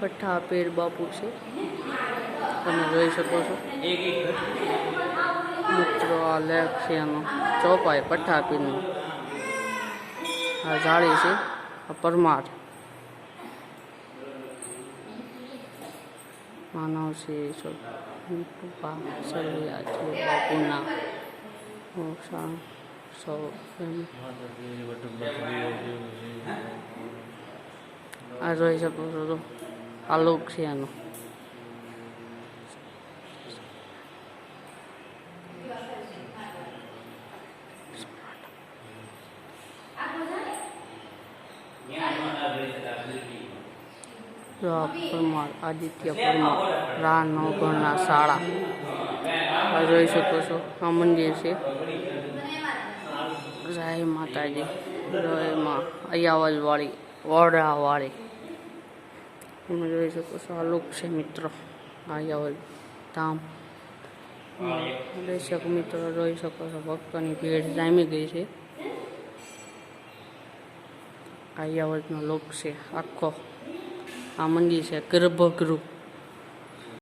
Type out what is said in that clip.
પઠ્ઠા પેર બાપુ છે. તમે જોઈ શકો છો. મિત્રો, આ લેખ છે એનો. ચોપાઈ પઠ્ઠા પીરનો. આ જાળી છે. પરમાર. માનવ છે સરવૈયા છે, બાપુના. સૌ એમ. આ જોઈ શકો છો તો. આ છે આનો. પરમાર આદિત્ય પરમાર રા નવગણના શાળા. આ જોઈ શકો છો, આ મંદિર છે. જય માતાજી, જય માં અયાવલ વાળી વડા વાળી તમે જોઈ શકો છો. આ લોક છે મિત્રો. હોય. ધામ. દર્શક મિત્રો. જોઈ શકો છો. ભક્તોની ભીડ જામી ગઈ છે. આયાવતનો લોક છે. આખો. આ મંદિર છે ગર્ભગૃહ.